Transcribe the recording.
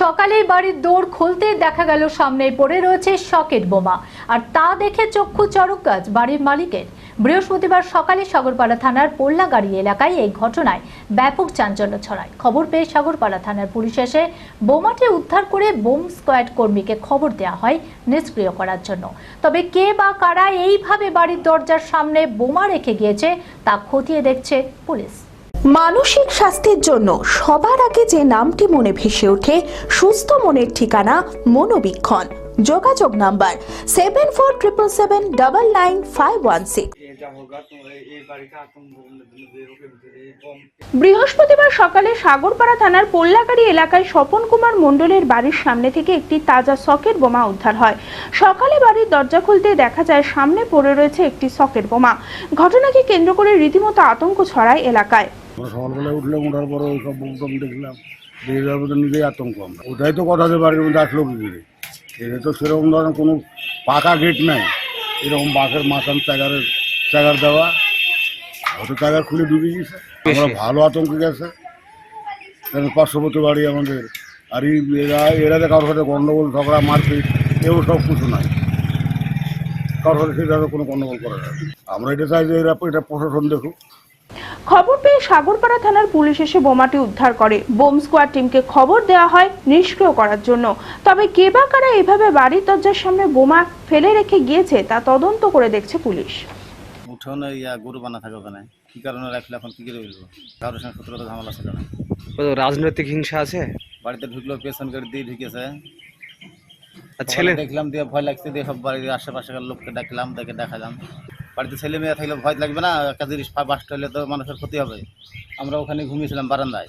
সকালে বাড়ির দৌড় খুলতে দেখা গেল সামনে পড়ে রয়েছে সকেট বোমা। আর তা দেখে চক্ষু চরক গাছ বাড়ির মালিকের। বৃহস্পতিবার সকালে সাগরপাড়া থানার পোল্লাগাড়ি এলাকায় এই ঘটনায় ব্যাপক চাঞ্চল্য ছড়ায়। খবর পেয়ে সাগরপাড়া থানার পুলিশ এসে বোমাটি উদ্ধার করে বোম স্কোয়াড কর্মীকে খবর দেওয়া হয় নিষ্ক্রিয় করার জন্য। তবে কে বা কারা এইভাবে বাড়ির দরজার সামনে বোমা রেখে গিয়েছে তা খতিয়ে দেখছে পুলিশ। মানসিক স্বাস্থ্যের জন্য সবার আগে যে নামটি মনে ভেসে ওঠে, সুস্থ মনের ঠিকানা মনোবীক্ষণ। যোগাযোগ number seven four triple seven double nine five one six বৃহস্পতিবার সকালে সাগরপাড়া থানার পোল্লাকারী এলাকায় স্বপন কুমার মণ্ডলের বাড়ির সামনে থেকে একটি তাজা সকেট বোমা উদ্ধার হয়। সকালে বাড়ির দরজা খুলতে দেখা যায় সামনে পড়ে রয়েছে একটি সকেট বোমা। ঘটনাকে কেন্দ্র করে রীতিমতো আতঙ্ক ছড়ায় এলাকায়। আমরা সকালবেলায় উঠলাম ওঠার পরে ওই সব বুকদম দেখলাম। দেখে যাওয়ার মধ্যে নিজেই আতঙ্ক আমরা। ওটাই তো কথা যে বাড়ির মধ্যে আসলো কি করে? এটা তো সেরকম ধরনের কোনো পাকা গেট নাই। এরকম বাঁশের মাথান চাগারের চাগার দেওয়া। হয়তো চাগার খুলে ঢুকে গেছে। আমরা ভালো আতঙ্কে গেছে। কারণ পার্শ্ববর্তী বাড়ি আমাদের। আর এই এরা এরা কারোর সাথে গণ্ডগোল ঝগড়া মারপিট এও সব কিছু নাই। কারোর সাথে সেভাবে কোনো গণ্ডগোল করা না। আমরা এটা চাই যে এরা এটা প্রশাসন দেখুক। খবর পেয়ে সাগরপাড়া থানার পুলিশ এসে বোমাটি উদ্ধার করে। বোম স্কোয়াড টিমকে খবর দেওয়া হয় নিষ্ক্রিয় করার জন্য। তবে কে বা কারা এভাবে বাড়ির দরজার সামনে বোমা ফেলে রেখে গিয়েছে তা তদন্ত করে দেখছে পুলিশ। উঠোনে ইয়া গরু বানা থাকে ওখানে। কি কারণে রাখলে এখন কি করে বলব কারোর সঙ্গে কথা ঝামেলা ছিল না তো রাজনৈতিক হিংসা আছে? বাড়িতে ঢুকলো পেছন গেট দিয়ে ঢুকেছে। আর ছেলে? দেখলাম দিয়ে ভয় লাগছে দিয়ে সব বাড়ির আশেপাশের লোককে ডাকলাম দেখে দেখালাম বাড়িতে ছেলে মেয়ে থাকলে ভয় লাগবে না, একটা জিনিস বাস হলে তো মানুষের ক্ষতি হবে। আমরা ওখানে ঘুমিয়েছিলাম বারান্দায়।